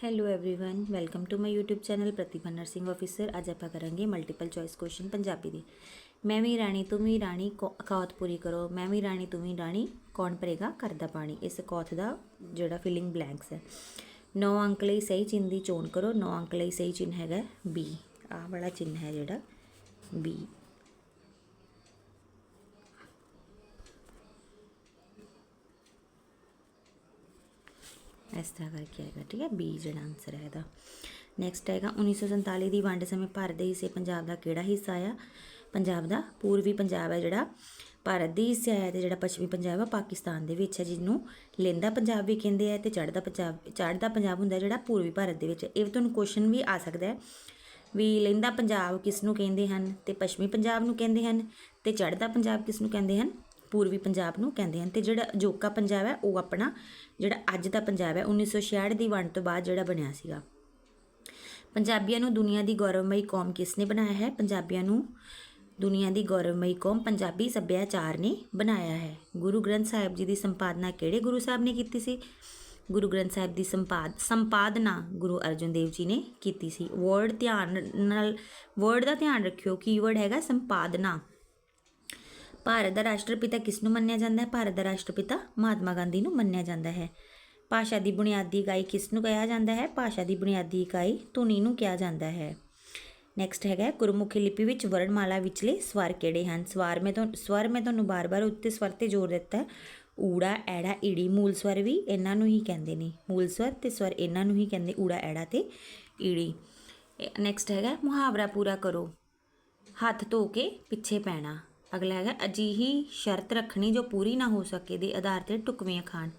hello everyone welcome to my YouTube channel Pratibha nursing officer ਅੱਜ ਆਪਾਂ ਕਰਾਂਗੇ multiple choice question Punjabi ਦੇ ਮੈਂ ਵੀ ਰਾਣੀ ਤੂੰ ਵੀ ਰਾਣੀ ਕੌ- ਕੌਤ ਪੂਰੀ ਕਰੋ ਮੈਂ ਵੀ ਰਾਣੀ ਤੂੰ ਵੀ ਰਾਣੀ ਕੌਣ ਭਰੇਗਾ ਘਰ ਦਾ ਪਾਣੀ ਇਸ ਕੌਤ ਦਾ ਜਿਹੜਾ ਫਿਲਿੰਗ ਬਲੈਂਕਸ ਹੈ 9 ਅੰਕ ਲਈ ਸਹੀ ਚਿੰਨ੍ਹ ਦੀ ਚੋਣ ਕਰੋ 9 ਅੰਕ ਲਈ ਸਹੀ ਚਿੰਨ੍ਹ ਹੈਗਾ ਬੀ ਆਹ ਵਾਲਾ ਚਿੰਨ੍ਹ ਹੈ ਜਿਹੜਾ ਬੀ ਇਸ ਤਰ੍ਹਾਂ ਕਰਕੇ ਆਏਗਾ ਠੀਕ ਹੈ? ਬੀ ਜਿਹੜਾ ਆਨਸਰ ਹੈ ਇਹਦਾ। ਨੈਕਸਟ ਆਏਗਾ 1947 ਦੀ ਵੰਡ ਸਮੇਂ ਭਾਰਤ ਦੇ ਹਿੱਸੇ ਪੰਜਾਬ ਦਾ ਕਿਹੜਾ ਹਿੱਸਾ ਆ? ਪੰਜਾਬ ਦਾ, ਪੂਰਬੀ ਪੰਜਾਬ ਹੈ ਜਿਹੜਾ, ਭਾਰਤ ਦੀ ਹਿੱਸਾ ਹੈ ਤੇ ਜਿਹੜਾ ਪੱਛਮੀ ਪੰਜਾਬ ਹੈ ਪਾਕਿਸਤਾਨ ਦੇ ਵਿੱਚ ਹੈ, ਜਿਹਨੂੰ ਲੈਂਦਾ ਪੰਜਾਬ ਵੀ ਕਹਿੰਦੇ ਆ ਤੇ ਚੜ੍ਹਦਾ ਪੰਜਾਬ ਚੜ੍ਹਦਾ ਪੰਜਾਬ ਹੁੰਦਾ ਜਿਹੜਾ ਪੂਰਬੀ ਭਾਰਤ ਦੇ ਵਿੱਚ ਇਹ ਤੁਹਾਨੂੰ ਕੁਐਸਚਨ ਵੀ ਆ ਸਕਦਾ ਹੈ ਵੀ ਲੈਂਦਾ ਪੰਜਾਬ ਕਿਸ ਨੂੰ ਕਹਿੰਦੇ ਹਨ ਤੇ ਪੱਛਮੀ ਪੰਜਾਬ ਨੂੰ ਕਹਿੰਦੇ ਹਨ ਤੇ ਚੜ੍ਹਦਾ ਪੰਜਾਬ ਕਿਸ ਨੂੰ ਕਹਿੰਦੇ ਹਨ? ਪੂਰਬੀ ਪੰਜਾਬ ਨੂੰ ਕਹਿੰਦੇ ਹਨ ਤੇ ਜਿਹੜਾ ਅਜੋਕਾ ਪੰਜਾਬ ਹੈ, ਉਹ ਆਪਣਾ ਜਿਹੜਾ ਅੱਜ ਦਾ ਪੰਜਾਬ ਹੈ 1966 ਦੀ ਵੰਡ ਤੋਂ ਬਾਅਦ ਜਿਹੜਾ ਬਣਿਆ ਸੀਗਾ। ਪੰਜਾਬੀਆਂ ਨੂੰ ਦੁਨੀਆ ਦੀ ਗੌਰਵਮਈ ਕੌਮ ਕਿਸ ਨੇ ਬਣਾਇਆ ਹੈ? ਪੰਜਾਬੀਆਂ ਨੂੰ ਦੁਨੀਆ ਦੀ ਗੌਰਵਮਈ ਕੌਮ ਪੰਜਾਬੀ ਸੱਭਿਆਚਾਰ ਨੇ ਬਣਾਇਆ ਹੈ। ਗੁਰੂ ਗ੍ਰੰਥ ਸਾਹਿਬ ਜੀ ਦੀ ਸੰਪਾਦਨਾ ਕਿਹੜੇ ਗੁਰੂ ਸਾਹਿਬ ਨੇ ਕੀਤੀ ਸੀ? ਗੁਰੂ ਗ੍ਰੰਥ ਸਾਹਿਬ ਦੀ ਸੰਪਾਦ, ਸੰਪਾਦਨਾ ਗੁਰੂ ਅਰਜਨ ਦੇਵ ਜੀ ਨੇ ਕੀਤੀ ਸੀ। ਵਰਡ ਧਿਆਨ ਨਾਲ ਵਰਡ ਦਾ ਧਿਆਨ ਰੱਖਿਓ ਕੀਵਰਡ ਹੈਗਾ ਸੰਪਾਦਨਾ। ਭਾਰਤ ਦਾ ਰਾਸ਼ਟਰਪਿਤਾ ਕਿਸ ਨੂੰ ਮੰਨਿਆ ਜਾਂਦਾ ਹੈ? ਭਾਰਤ ਦਾ ਰਾਸ਼ਟਰਪਿਤਾ ਮਹਾਤਮਾ ਗਾਂਧੀ ਨੂੰ ਮੰਨਿਆ ਜਾਂਦਾ ਹੈ। ਭਾਸ਼ਾ ਦੀ ਬੁਨਿਆਦੀ ਇਕਾਈ ਕਿਸ ਨੂੰ ਕਿਹਾ ਜਾਂਦਾ ਹੈ? ਭਾਸ਼ਾ ਦੀ ਬੁਨਿਆਦੀ ਇਕਾਈ ਧੁਨੀ ਨੂੰ ਕਿਹਾ ਜਾਂਦਾ ਹੈ। ਨੈਕਸਟ ਹੈਗਾ ਗੁਰਮੁਖੀ ਲਿਪੀ ਵਿੱਚ ਵਰਣਮਾਲਾ ਵਿਚਲੇ ਸਵਰ ਕਿਹੜੇ ਹਨ? ਸਵਰ ਮੈਂ ਤੁਹਾਨੂੰ ਸਵਰ ਮੈਂ ਤੁਹਾਨੂੰ ਬਾਰ-ਬਾਰ ਉੱਤੇ ਸਵਰ ਤੇ ਜ਼ੋਰ ਦਿੱਤਾ ਹੈ। ਊੜਾ, ਐੜਾ, ਈੜੀ, ਮੂਲ ਸਵਰ ਵੀ ਇਹਨਾਂ ਨੂੰ ਹੀ ਕਹਿੰਦੇ ਨੇ। ਮੂਲ ਸਵਰ ਤੇ ਸਵਰ ਇਹਨਾਂ ਨੂੰ ਹੀ ਕਹਿੰਦੇ ਊੜਾ, ਐੜਾ ਤੇ ਈੜੀ। ਨੈਕਸਟ ਹੈਗਾ ਮੁਹਾਵਰਾ ਪੂਰਾ ਕਰੋ। ਹੱਥ ਧੋ ਕੇ ਪਿੱਛੇ ਪੈਣਾ। ਅਗਲਾ ਹੈਗਾ, ਅਜਿਹੀ ਸ਼ਰਤ ਰੱਖਣੀ ਜੋ ਪੂਰੀ ਨਾ ਹੋ ਸਕੇ ਦੇ ਆਧਾਰ ਤੇ ਟੁਕਵੀਆਂ ਖਾਣ।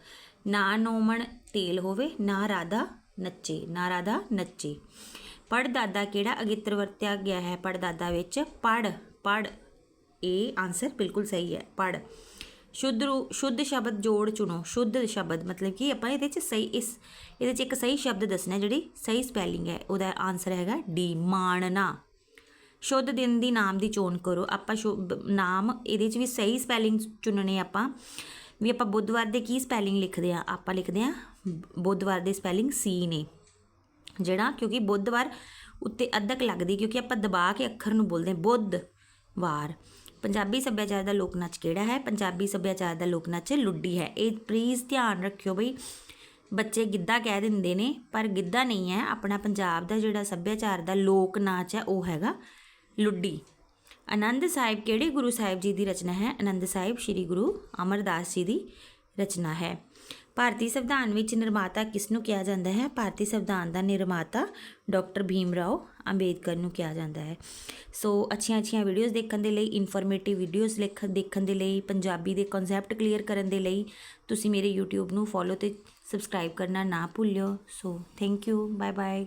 ਨਾ ਨੋਮਣ ਤੇਲ ਹੋਵੇ, ਨਾ ਰਾਧਾ ਨੱਚੇ, ਨਾ ਰਾਧਾ ਨੱਚੇ। ਪੜਦਾਦਾ ਕਿਹੜਾ ਅਗਿੱਤਰ ਵਰਤਿਆ ਗਿਆ ਹੈ? ਪੜਦਾਦਾ ਵਿੱਚ ਪੜ ਪੜ ਇਹ ਆਨਸਰ ਬਿਲਕੁਲ ਸਹੀ ਹੈ ਪੜ ਸ਼ੁੱਧ ਰੂ, ਸ਼ੁੱਧ ਸ਼ਬਦ ਜੋੜ ਚੁਣੋ, ਸ਼ੁੱਧ ਸ਼ਬਦ, ਮਤਲਬ ਕਿ ਆਪਾਂ ਇਹਦੇ ਚ ਸਹੀ, ਇਸ, ਇਹਦੇ ਚ ਇੱਕ ਸਹੀ ਸ਼ਬਦ ਦੱਸਣਾ ਜਿਹੜੀ ਸਹੀ ਸਪੈਲਿੰਗ ਹੈ, ਉਹਦਾ ਆਨਸਰ ਹੈਗਾ ਡੀ, ਮਾਣਨਾ। ਸ਼ੁੱਧ ਦਿਨ ਦੀ ਨਾਮ ਦੀ ਚੋਣ ਕਰੋ। ਆਪਾਂ ਸ਼ੁੱਧ ਨਾਮ ਇਹਦੇ ਚ ਵੀ ਸਹੀ ਸਪੈਲਿੰਗ ਚੁਣਨੇ ਆਪਾਂ। ਵੀ ਆਪਾਂ ਬੁੱਧਵਾਰ ਦੇ ਕੀ ਸਪੈਲਿੰਗ ਲਿਖਦੇ ਆ? ਆਪਾਂ ਲਿਖਦੇ ਆ ਬੁੱਧਵਾਰ ਦੇ ਸਪੈਲਿੰਗ ਸੀ ਨੇ। ਜਿਹੜਾ ਕਿਉਂਕਿ ਬੁੱਧਵਾਰ ਉੱਤੇ ਅੱਧਕ ਲੱਗਦੀ ਕਿਉਂਕਿ ਆਪਾਂ ਦਬਾ ਕੇ ਅੱਖਰ ਨੂੰ ਬੋਲਦੇ ਬੁੱਧ ਵਾਰ ਪੰਜਾਬੀ ਸੱਭਿਆਚਾਰ ਦਾ ਲੋਕ ਨਾਚ ਕਿਹੜਾ ਹੈ? ਪੰਜਾਬੀ ਸੱਭਿਆਚਾਰ ਦਾ ਲੋਕ ਨਾਚ ਲੁੱਡੀ ਹੈ। ਇਹ ਪਲੀਜ਼ ਧਿਆਨ ਰੱਖਿਓ ਬਈ। ਬੱਚੇ ਗਿੱਧਾ ਕਹਿ ਦਿੰਦੇ ਨੇ, ਪਰ ਗਿੱਧਾ ਨਹੀਂ ਹੈ। ਆਪਣਾ ਪੰਜਾਬ ਦਾ ਜਿਹੜਾ ਸੱਭਿਆਚਾਰ ਦਾ ਲੋਕ ਨਾਚ ਹੈ, ਉਹ ਹੈਗਾ ਲੁੱਡੀ। ਆਨੰਦ ਸਾਹਿਬ ਕਿਹੜੇ ਗੁਰੂ ਸਾਹਿਬ ਜੀ ਦੀ ਰਚਨਾ ਹੈ? ਆਨੰਦ ਸਾਹਿਬ ਸ੍ਰੀ ਗੁਰੂ ਅਮਰਦਾਸ ਜੀ ਦੀ ਰਚਨਾ ਹੈ। ਭਾਰਤੀ ਸੰਵਿਧਾਨ ਵਿੱਚ ਨਿਰਮਾਤਾ ਕਿਸ ਨੂੰ ਕਿਹਾ ਜਾਂਦਾ ਹੈ? ਭਾਰਤੀ ਸੰਵਿਧਾਨ ਦਾ ਨਿਰਮਾਤਾ ਡਾਕਟਰ ਭੀਮ ਰਾਓ ਅੰਬੇਦਕਰ ਨੂੰ ਕਿਹਾ ਜਾਂਦਾ ਹੈ। ਸੋ ਅੱਛੀਆਂ ਅੱਛੀਆਂ ਵੀਡੀਓਜ਼ ਦੇਖਣ ਦੇ ਲਈ ਇਨਫੋਰਮੇਟਿਵ ਵੀਡੀਓਜ਼ ਲਿਖ, ਦੇਖਣ ਦੇ ਲਈ, ਪੰਜਾਬੀ ਦੇ ਕਨਸੈਪਟ ਕਲੀਅਰ ਕਰਨ ਦੇ ਲਈ ਤੁਸੀਂ ਮੇਰੇ YouTube ਨੂੰ ਫੋਲੋ ਤੇ ਸਬਸਕ੍ਰਾਈਬ ਕਰਨਾ ਨਾ ਭੁੱਲਿਓ। So thank you bye bye